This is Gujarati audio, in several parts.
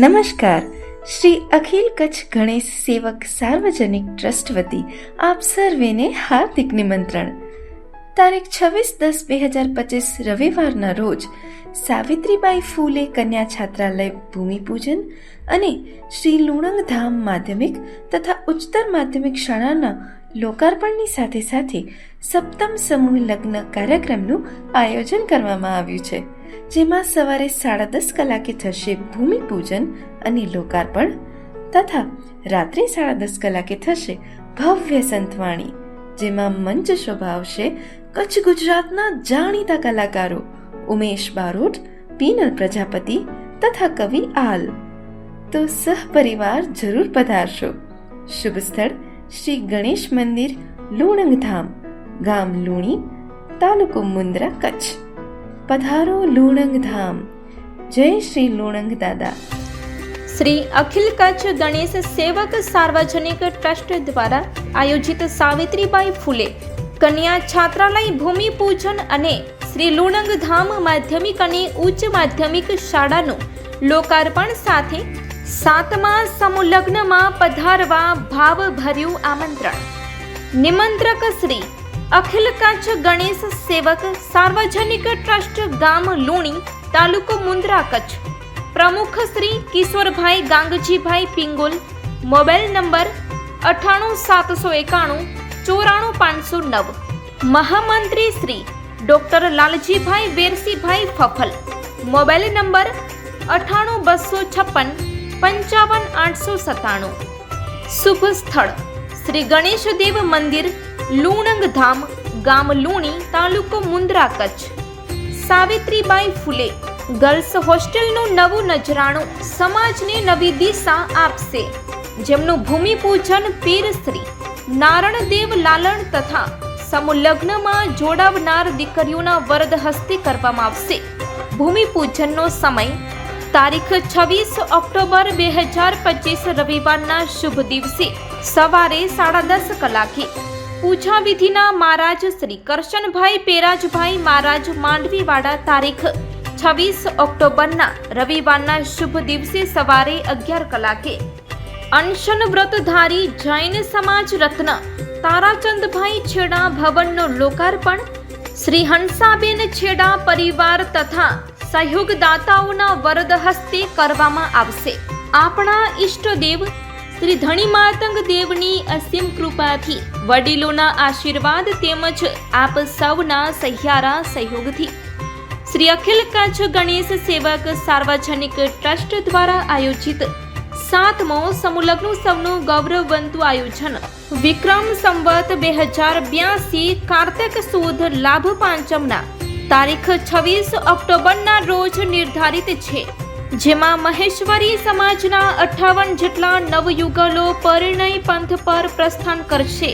નમસ્કાર. શ્રી અખિલ કચ્છ ગણેશ સેવક સાર્વજનિક ટ્રસ્ટ વતી આપ સર્વેને હાર્દિક નિમંત્રણ. તારીખ છવ્વીસ દસ બે હજાર પચીસ રવિવારના રોજ સાવિત્રીબાઈ ફૂલે કન્યા છાત્રાલય ભૂમિપૂજન અને શ્રી લુણંગ ધામ માધ્યમિક તથા ઉચ્ચતર માધ્યમિક શાળાના લોકાર્પણની સાથે સાથે સપ્તમ સમૂહ લગ્ન કાર્યક્રમનું આયોજન કરવામાં આવ્યું છે. જેમાં સવારે સાડા દસ કલાકે થશે ભૂમિપૂજન અને લોકાર્પણ તથા રાત્રે સાડા દસ કલાકે થશે ભવ્ય સંતવાણી, જેમાં મંચ શોભાવશે કચ્છ ગુજરાતના જાણીતા કલાકારો ઉમેશ બારોટ, પીનલ પ્રજાપતિ તથા કવિ આલ. તો સહપરિવાર જરૂર પધારશો. શુભ સ્થળ શ્રી ગણેશ મંદિર, લુણંગધામ, ગામ લુણી, તાલુકો મુન્દ્રા, કચ્છ. પધારો લુણંગ ધામ જય શ્રી લુણંગ દાદા શ્રી અખિલ કચ્છ ગણેશ સેવક સાર્વજનિક ટ્રસ્ટ દ્વારા આયોજિત સાવિત્રીબાઈ ફૂલે કન્યા છાત્રાલય ભૂમિપૂજન અને શ્રી લુણંગ ધામ માધ્યમિક અને ઉચ્ચ માધ્યમિક શાળાનું લોકાર્પણ સાથે સાતમા સમુલગ્નમાં પધારવા ભાવભર્યું આમંત્રણ. નિમંત્રક શ્રી અખિલ કચ્છ ગણેશ સેવક, સાર્વજનિક ટ્રસ્ટ ગામ લુણી, તાલુકો મુન્દ્રા કચ્છ. પ્રમુખ શ્રી કિશોરભાઈ ગાંગજીભાઈ પિંગોલ, મોબાઈલ નંબર અઠ્ઠાણું સાતસો એકાણું, ચોરાણું પાંચસો નવ. મહામંત્રી Shri doctor Laljibhai Verasibhai Fafal. Mobile number અઠ્ઠાણું બસો છપ્પન, પંચાવન આઠસો સત્તાણું. શુભ સ્થળ. શ્રી ગણેશદેવ મંદિર લુણંગ ધામ, ગામ લુણી, તાલુકો મુન્દ્રા કચ્છ. સાવિત્રીબાઈ ફૂલે ગર્લ્સ હોસ્ટેલનું નવું નજરાણું સમાજને નવી દિશા આપશે. જેમનું ભૂમિપૂજન પીર શ્રી નારણદેવ લાલણ તથા સમુલગ્નમાં જોડાવનાર દીકરીઓના વરદ હસ્તે કરવામાં આવશે. ભૂમિપૂજનનો સમય તારીખ છવ્વીસ ઓક્ટોબર બે હજાર પચીસ રવિવારના શુભ દિવસે સવારે સાડા દસ કલાકે પૂજા વિધિના મહારાજ શ્રી કરશનભાઈ પેરાજભાઈ મહારાજ માંડવીવાડા તારીખ છવ્વીસ ઓક્ટોબરના રવિવારના શુભ દિવસે સવારે અગિયાર કલાકે. અનશન વ્રતધારી જૈન સમાજ રત્ન તારાચંદભાઈ છેડા ભવનનો લોકાર્પણ, શ્રી હંસાબેન છેડા પરિવાર તથા સહયોગદાતાઓના વરદ હસ્તે કરવામાં આવશે. આપણા ઈષ્ટદેવ શ્રી ધણી દેવની અસીમ કૃપાથી વડીલોના આશીર્વાદ તેમજ આપ સૌના સહિયારા સહયોગથી. શ્રી અખિલ કચ્છ ગણેશ સેવક સાર્વજનિક ટ્રસ્ટ દ્વારા આયોજિત સાતમો સમુલગ્ન ઉત્સવનું ગૌરવવંતું આયોજન. વિક્રમ સંવત બે હજાર બ્યાસી કાર્તિક સુદ લાભ પાંચમના તારીખ છવ્વીસ ઓક્ટોબરના રોજ નિર્ધારિત છે. જેમાં મહેશ્વરી સમાજના અઠ્ઠાવન જેટલા નવયુગલો પરિણય પંથ પર પ્રસ્થાન કરશે.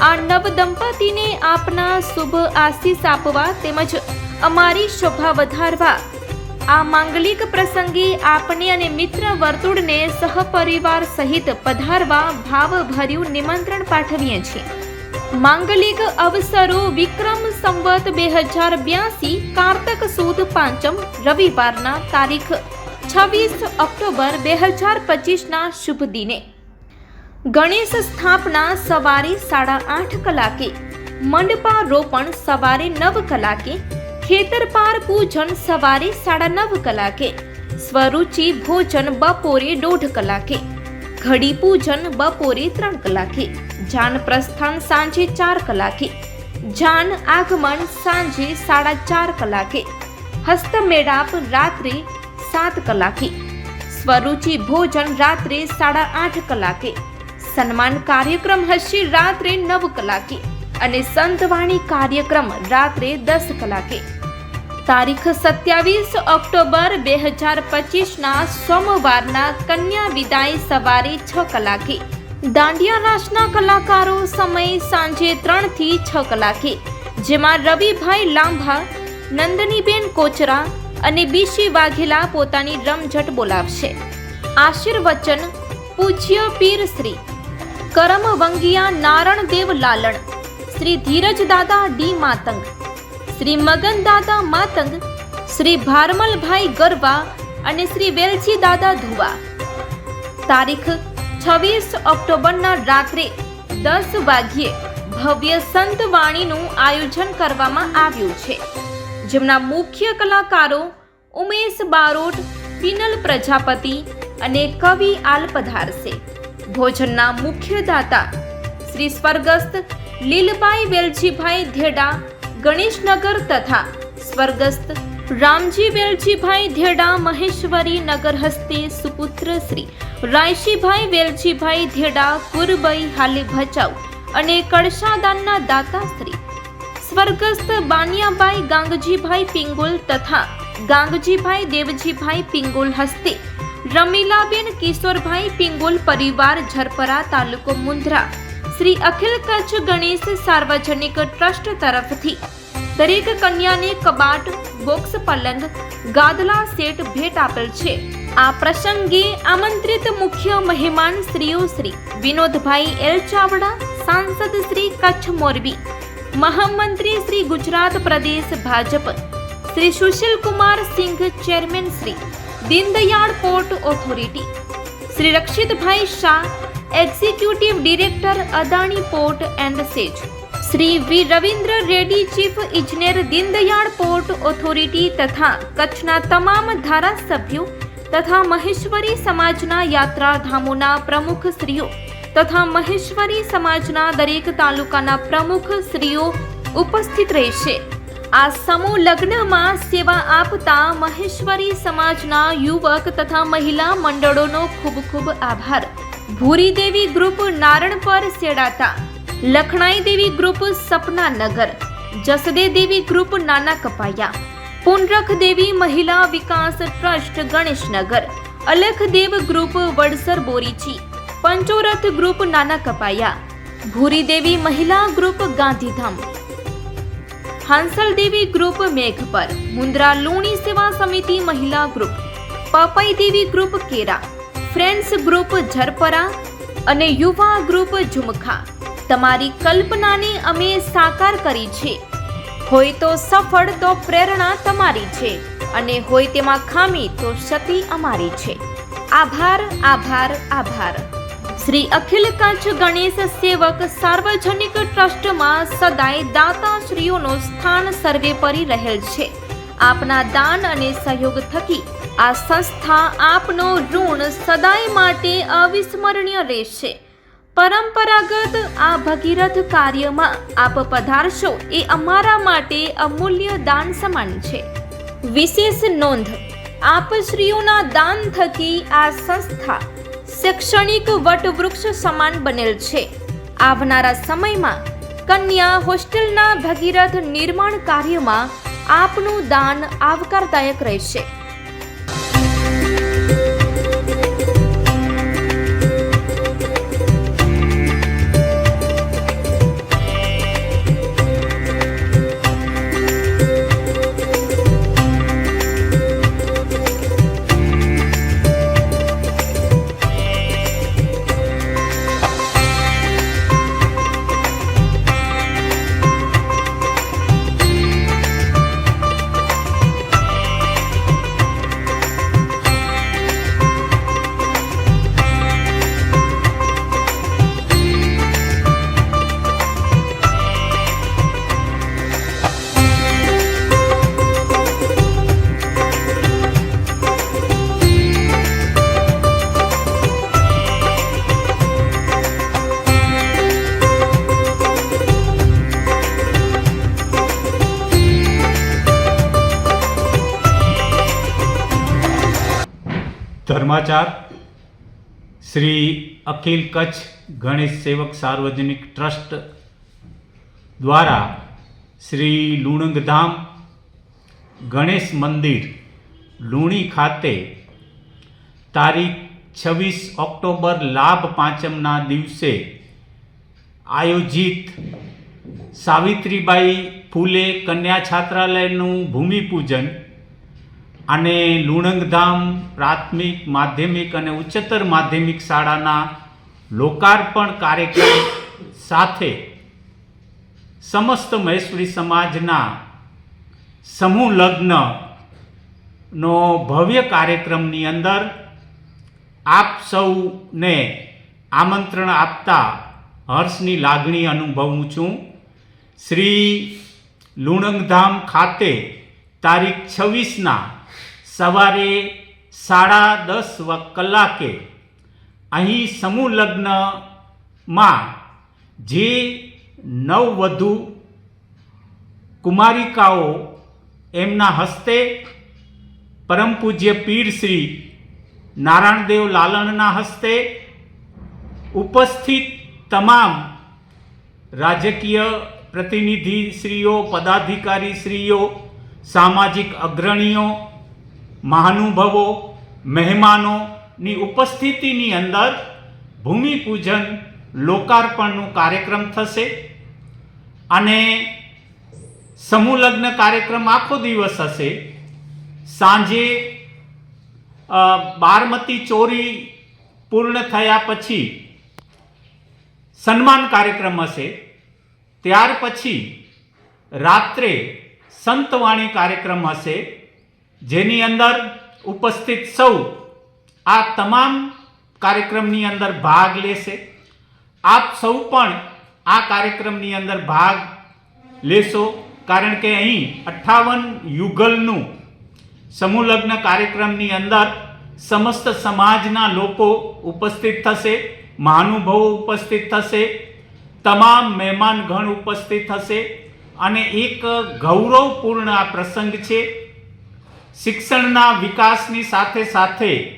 આ નવ દંપતીને આપના શુભ આશીષ આપવા તેમજ અમારી શોભા વધારવા. આ માંગલિક પ્રસંગે આપને અને મિત્ર વર્તુળને સહપરિવાર સહિત પધારવા ભાવભર્યું નિમંત્રણ પાઠવીએ છીએ. માંગલિક અવસરો વિક્રમ સંવત બે હજાર બ્યાસી, કારતક સુદ પાંચમ, રવિવારના તારીખ છવ્વીસ ઓક્ટોબર બે હજાર પચીસના શુભ દિને. ગણેશ સ્થાપના સવારે સાડા આઠ કલાકે મંડપા રોપણ સવારે નવ કલાકે, ખેતરપાર પૂજન સવારે સાડા નવ કલાકે, સ્વરૂચિ ભોજન બપોરે દોઢ કલાકે, ઘડી પૂજન બપોરે ત્રણ કલાકે, જાન પ્રસ્થાન સાંજે ચાર કલાકે, જાન આગમન સાંજે સાડા ચાર કલાકે, હસ્તમેળાપ રાત્રે સાત કલાકે. સ્વરૂચિ ભોજન રાત્રે સાડા આઠ કલાકે. સન્માન કાર્યક્રમ હશે રાત્રે નવ કલાકે અને સંતવાણી કાર્યક્રમ રાત્રે દસ કલાકે. તારીખ સત્યાવીસ ઓક્ટોબર બે હજાર પચીસના સોમવારના કન્યા વિદાય સવારે છ કલાકે. દાંડિયા રાસના કલાકારો સમય સાંજે ત્રણથી છ કલાકે. જેમાં રવિભાઈ લાંભા, નંદનીબેન કોચરા અને બીસી વાઘેલા પોતાની રમઝટ બોલાવશે. આશીર્વચન પૂજ્ય પીર શ્રી કરમ વંગિયા નારણદેવ લાલણ, શ્રી ધીરજ દાદા ડી માતંગ, શ્રી મગન દાદા માતંગ, શ્રી ભારમલભાઈ ગરવા અને શ્રી વેલજી દાદા ધુવા. તારીખ છવ્વીસ ઓક્ટોબરના રાત્રે દસ વાગ્યે ભવ્ય સંત વાણીનું આયોજન કરવામાં આવ્યું છે. જેમના મુખ્ય કલાકારો ઉમેશ બારોટ પિનલ પ્રજાપતિ અને કવિ આલ પધારશે ભોજનના મુખ્ય દાતા શ્રી સ્વર્ગસ્થ લીલભાઈ વેલજીભાઈ ધેડા, ગણેશનગર તથા સ્વર્ગસ્થ રામજી વેલજીભાઈ ધેડા, મહેશ્વરી નગર હસ્તે સુપુત્ર શ્રી રાયશીભાઈ વેલજીભાઈ ધેડા, કુરબઈ હાલે ભચાઉ અને કળશાદાનના દાતા શ્રી સ્વર્ગસ્થ બાનિયાભાઈ ગાંગજીભાઈ પિંગુલ તથા ગાંગજીભાઈ દેવજીભાઈ પિંગુલ હસ્તે રમીલાબેન કિશોરભાઈ પિંગુલ પરિવાર ઝરપરા તાલુકો મુંદ્રા. શ્રી અખિલ કચ્છ ગણેશ સાર્વજનિક ટ્રસ્ટ તરફથી દરેક કન્યાને કબાટ, બોક્સ પલંગ, ગાદલા સેટ ભેટ આપેલ છે. આ પ્રસંગે આમંત્રિત મુખ્ય મહેમાન શ્રીઓ શ્રી વિનોદભાઈ એલ ચાવડા સાંસદ શ્રી કચ્છ મોરબી મહામંત્રી શ્રી ગુજરાત પ્રદેશ Bhajap, Shri Sushil Kumar Singh chairman Shri Deendayal port authority, Shri Rakshitbhai Shah executive director Adani port and SEZ, Shri V Ravindra Reddy chief ઇજનેર દીનદયાળ પોર્ટ ઓથોરિટી તથા કચ્છના તમામ ધારાસભ્યો તથા મહેશ્વરી સમાજના યાત્રાધામોના પ્રમુખ શ્રીઓ તથા મહેશ્વરી સમાજના દરેક તાલુકાના પ્રમુખ શ્રીઓ ઉપસ્થિત રહેશે. આ સમૂહ લગ્નમાં સેવા આપતા મહેશ્વરી સમાજના યુવક તથા મહિલા મંડળોનો ખૂબ ખૂબ આભાર. ભૂરી દેવી ગ્રુપ નારણપર સેડાતા. લખણાઈ દેવી ગ્રુપ સપના નગર જસદે દેવી ગ્રુપ નાના કપાયા પુનરખ દેવી મહિલા વિકાસ trust Ganeshnagar. Alakh Dev group Vadsar Borichi. Panchorath group Nana Kapaya. Bhuri Devi મહિલા ગ્રુપ ગાંધીધામ. હાંસલ દેવી ગ્રુપ મેઘપર મુન્દ્રા લુણી સેવા સમિતિ મહિલા group. Papai Devi group Kera. Friends group Zarpara અને યુવા ગ્રુપ ઝુમખા. તમારી કલ્પનાને અમે સાકાર કરી છે. હોય તો સફળ, તો પ્રેરણા તમારી છે. અને હોય તેમાં ખામી, તો ક્ષતિ અમારી છે. આભાર આભાર આભાર. શ્રી અખિલ કચ્છ ગણેશ સેવક સાર્વજનિક ટ્રસ્ટમાં સદાય દાતાશ્રીઓનું સ્થાન સર્વેપરી રહેલ છે. આપના દાન અને સહયોગ થકી આ સંસ્થા આપનો ઋણ સદાય માટે અવિસ્મરણીય રહેશે. પરંપરાગત આ ભગીરથ કાર્યમાં આપ પધારશો એ અમારા માટે અમૂલ્ય દાન સમાન છે. વિશેષ નોંધ, આપશ્રીઓના દાન થકી આ સંસ્થા શૈક્ષણિક વટવૃક્ષ સમાન બનેલ છે. આવનારા સમયમાં કન્યા હોસ્ટેલના ભગીરથ નિર્માણ કાર્યમાં આપનું દાન આવકારદાયક રહેશે. ધર્માચાર શ્રી અખિલ કચ્છ ગણેશ સેવક સાર્વજનિક ટ્રસ્ટ દ્વારા શ્રી લુણંગધામ ગણેશ મંદિર, લુણી ખાતે તારીખ છવ્વીસ ઓક્ટોબર લાભ પાંચમના દિવસે આયોજિત સાવિત્રીબાઈ ફૂલે કન્યા છાત્રાલયનું ભૂમિપૂજન અને લુણંગધામ પ્રાથમિક, માધ્યમિક અને ઉચ્ચતર માધ્યમિક શાળાના લોકાર્પણ કાર્યક્રમ સાથે સમસ્ત મહેશ્વરી સમાજના સમૂહ લગ્ન નો ભવ્ય કાર્યક્રમની અંદર આપ સૌને આમંત્રણ આપતા હર્ષની લાગણી અનુભવું છું. શ્રી લુણંગધામ ખાતે તારીખ છવ્વીસના સવારે સાડા દસ કલાકે અહીં સમૂહ લગ્નમાં જે નવવધુ કુમારિકાઓ એમના હસ્તે પરમ પૂજ્ય પીર શ્રી નારાયણદેવ લાલણના હસ્તે ઉપસ્થિત તમામ રાજકીય પ્રતિનિધિશ્રીઓ, પદાધિકારીશ્રીઓ, સામાજિક અગ્રણીઓ મહાનુભવો, મહેમાનોની ઉપસ્થિતિની અંદર ભૂમિપૂજન, લોકાર્પણનું કાર્યક્રમ થશે અને સમૂહ લગ્ન કાર્યક્રમ આખો દિવસ હશે. સાંજે બારમતી ચોરી પૂર્ણ થયા પછી સન્માન કાર્યક્રમ હશે. ત્યાર પછી રાત્રે સંતવાણી કાર્યક્રમ હશે. જેની અંદર ઉપસ્થિત સૌ આ તમામ કાર્યક્રમની અંદર ભાગ લેશે. આપ સૌ પણ આ કાર્યક્રમની અંદર ભાગ લેશો. કારણ કે અહીં અઠ્ઠાવન યુગલનું સમૂહ કાર્યક્રમની અંદર સમસ્ત સમાજના લોકો ઉપસ્થિત થશે, મહાનુભાવો ઉપસ્થિત થશે, તમામ મહેમાનગણ ઉપસ્થિત થશે. અને એક ગૌરવપૂર્ણ આ પ્રસંગ છે શિક્ષણના વિકાસની સાથે સાથે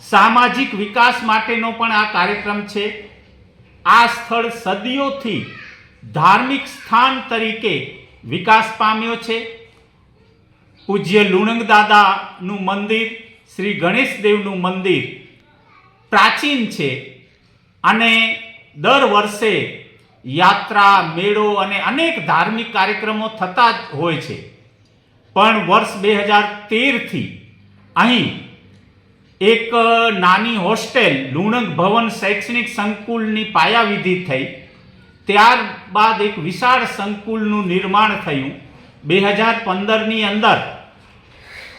સામાજિક વિકાસ માટેનો પણ આ કાર્યક્રમ છે. આ સ્થળ સદીઓથી ધાર્મિક સ્થાન તરીકે વિકાસ પામ્યો છે. પૂજ્ય લુણંગ દાદાનું મંદિર, શ્રી ગણેશ દેવનું મંદિર પ્રાચીન છે અને દર વર્ષે યાત્રા, મેળો અને અનેક ધાર્મિક કાર્યક્રમો થતા જ હોય છે. પણ વર્ષ બે હજાર તેરથી અહીં એક નાની હોસ્ટેલ લુણક ભવન શૈક્ષણિક સંકુલની પાયાવિધિ થઈ. ત્યારબાદ એક વિશાળ સંકુલનું નિર્માણ થયું. બે હજાર પંદરની અંદર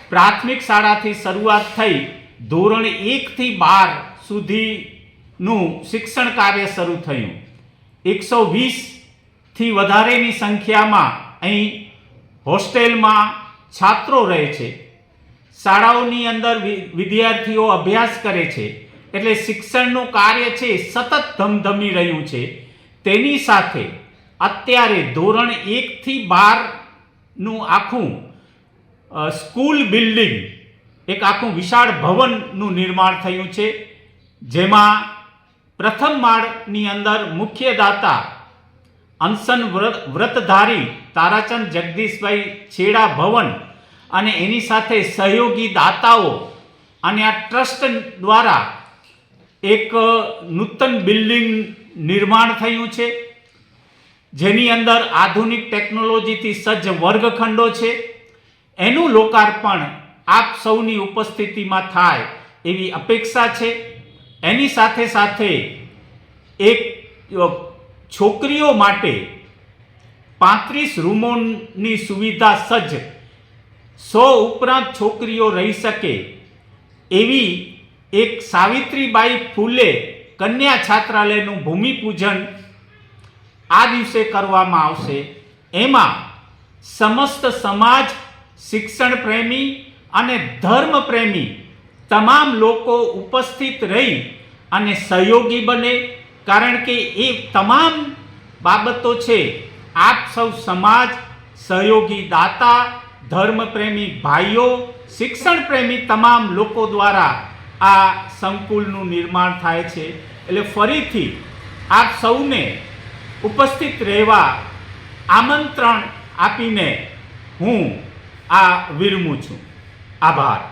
પ્રાથમિક શાળાથી શરૂઆત થઈ. ધોરણ એકથી બાર સુધીનું શિક્ષણ કાર્ય શરૂ થયું. એકસો વીસથી વધારેની સંખ્યામાં અહીં હોસ્ટેલમાં છાત્રો રહે છે. શાળાઓની અંદર વિદ્યાર્થીઓ અભ્યાસ કરે છે. એટલે શિક્ષણનું કાર્ય છે સતત ધમધમી રહ્યું છે. તેની સાથે અત્યારે ધોરણ એકથી બારનું આખું સ્કૂલ બિલ્ડિંગ, એક આખું વિશાળ ભવનનું નિર્માણ થયું છે. જેમાં પ્રથમ માળની અંદર મુખ્ય દાતા અનસન વ્રત, વ્રતધારી તારાચંદ જગદીશભાઈ છેડા ભવન અને એની સાથે સહયોગી દાતાઓ અને આ ટ્રસ્ટ દ્વારા એક નૂતન બિલ્ડિંગ નિર્માણ થયું છે, જેની અંદર આધુનિક ટેકનોલોજીથી સજ્જ વર્ગખંડો છે. એનું લોકાર્પણ આપ સૌની ઉપસ્થિતિમાં થાય એવી અપેક્ષા છે. એની સાથે સાથે એક છોકરીઓ માટે પાંત્રીસ રૂમોની સુવિધા સજ્જ. સો ઉપરાંત છોકરીઓ રહી શકે. એવી એક સાવિત્રીબાઈ ફૂલે કન્યા છાત્રાલયનું ભૂમિપૂજન આ દિવસે કરવામાં આવશે. એમાં સમસ્ત સમાજ શિક્ષણ પ્રેમી અને ધર્મ પ્રેમી તમામ લોકો ઉપસ્થિત રહી અને સહયોગી બને. કારણ કે એ તમામ બાબતો છે આપ સૌ સમાજ, સહયોગી દાતા, ધર્મપ્રેમી ભાઈઓ શિક્ષણ પ્રેમી તમામ લોકો દ્વારા આ સંકુલનું નિર્માણ થાય છે. એટલે ફરીથી આપ સૌને ઉપસ્થિત રહેવા આમંત્રણ આપીને હું આ વિરમું છું. આભાર.